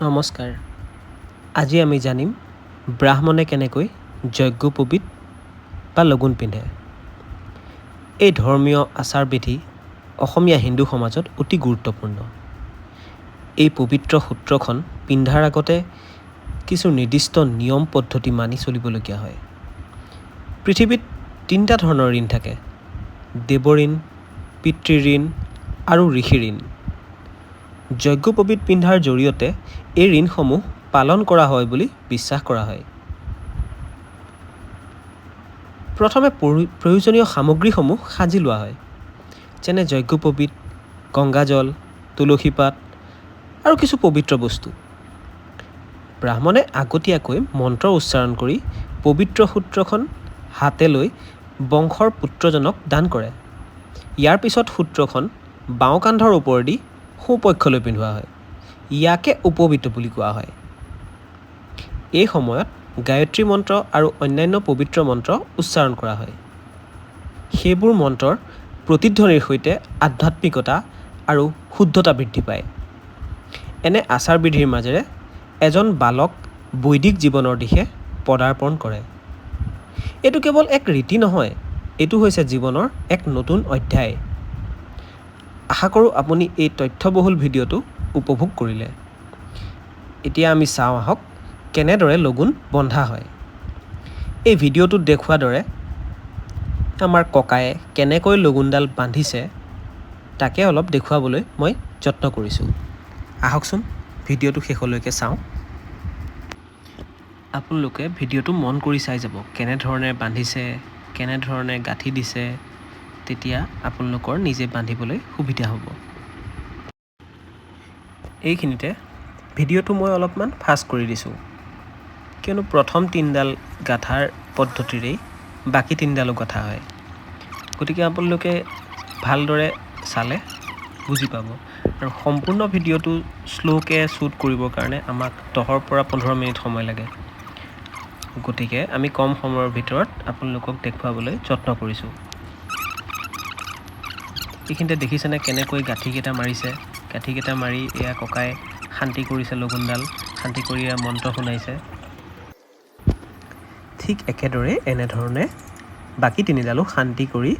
নমস্কাৰ। আজি আমি জানিম ব্ৰাহ্মণে কেনেকৈ যজ্ঞোপবীত বা লগুণ পিন্ধে। এই ধৰ্মীয় আচাৰ বিধি অসমীয়া হিন্দু সমাজত অতি গুৰুত্বপূৰ্ণ। এই পবিত্ৰ সূত্ৰখন পিন্ধাৰ আগতে কিছু নিৰ্দিষ্ট নিয়ম পদ্ধতি মানি চলিবলগীয়া হয়। পৃথিৱীত তিনিটা ধৰণৰ ঋণ থাকে। দেৱঋণ পিতৃঋণ আৰু ঋষি ঋণ যজ্ঞোপবীত পিন্ধাৰ জৰিয়তে এই ঋণসমূহ পালন কৰা হয় বুলি বিশ্বাস কৰা হয়। প্ৰথমে পৰি- প্ৰয়োজনীয় সামগ্ৰীসমূহ সাজি লোৱা হয়। যেনে যজ্ঞোপবীত গংগাজল তুলসী পাত আৰু কিছু পবিত্ৰ বস্তু। ব্ৰাহ্মণে আগতীয়াকৈ মন্ত্ৰ উচ্চাৰণ কৰি পবিত্ৰ সূত্ৰখন হাতে লৈ বংশৰ পুত্ৰজনক দান কৰে। ইয়াৰ পিছত সূত্ৰখন বাওঁ কান্ধৰ ওপৰেদি সোঁপক্ষলৈ পিন্ধোৱা হয়। ইয়াকে উপবীত বুলি কোৱা হয়। এই সময়ত গায়ত্ৰী মন্ত্ৰ আৰু অন্যান্য পবিত্ৰ মন্ত্ৰ উচ্চাৰণ কৰা হয়। সেইবোৰ মন্ত্ৰৰ প্ৰতিধ্বনিৰ সৈতে আধ্যাত্মিকতা আৰু শুদ্ধতা বৃদ্ধি পায়। এনে আচাৰ বিধিৰ মাজেৰে এজন বালক বৈদিক জীৱনৰ দিশে পদাৰ্পণ কৰে। এইটো কেৱল এক ৰীতি নহয়, এইটো হৈছে জীৱনৰ এক নতুন অধ্যায়। আশা কৰোঁ আপুনি এই তথ্যবহুল ভিডিঅ'টো উপভোগ কৰিলে। এতিয়া আমি চাওঁ আহক কেনেদৰে লগুণ বন্ধা হয়। এই ভিডিঅ'টোত দেখুওৱা দৰে আমাৰ ককায়ে কেনেকৈ লগুণডাল বান্ধিছে তাকে অলপ দেখুৱাবলৈ মই যত্ন কৰিছোঁ। আহকচোন ভিডিঅ'টো শেষলৈকে চাওঁ। আপোনালোকে ভিডিঅ'টো মন কৰি চাই যাব কেনেধৰণে বান্ধিছে কেনেধৰণে গাঁঠি দিছে তেতিয়া আপোনালোকৰ নিজে বান্ধিবলৈ সুবিধা হ'ব। এইখিনিতে ভিডিঅ'টো মই অলপমান ফাষ্ট কৰি দিছোঁ। কিয়নো প্ৰথম তিনিডাল গাঁঠাৰ পদ্ধতিৰেই বাকী তিনিডালো গঁঠা হয়। গতিকে আপোনালোকে ভালদৰে চালে বুজি পাব। আৰু সম্পূৰ্ণ ভিডিঅ'টো শ্ল'কৈ শ্বুট কৰিবৰ কাৰণে আমাক দহৰ পৰা পোন্ধৰ মিনিট সময় লাগে। গতিকে আমি কম সময়ৰ ভিতৰত আপোনালোকক দেখুৱাবলৈ যত্ন কৰিছোঁ। এইখিনিতে দেখিছেনে কেনেকৈ গাঁঠিকেইটা মাৰিছে। গাঁঠিকেইটা মাৰি এয়া ককাই শান্তি কৰিছে লগুণডাল। শান্তি কৰি এয়া মন্ত্ৰ শুনাইছে। ঠিক একেদৰে এনেধৰণে বাকী তিনিডালো শান্তি কৰি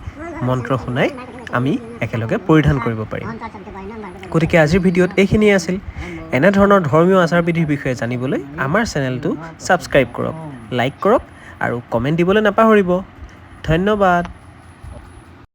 মন্ত্ৰ শুনাই আমি একেলগে পৰিধান কৰিব পাৰিম। গতিকে আজিৰ ভিডিঅ'ত এইখিনিয়ে আছিল। এনেধৰণৰ ধৰ্মীয় আচাৰ বিধিৰ বিষয়ে জানিবলৈ আমাৰ চেনেলটো ছাবস্ক্ৰাইব কৰক, লাইক কৰক আৰু কমেণ্ট দিবলৈ নাপাহৰিব। ধন্যবাদ।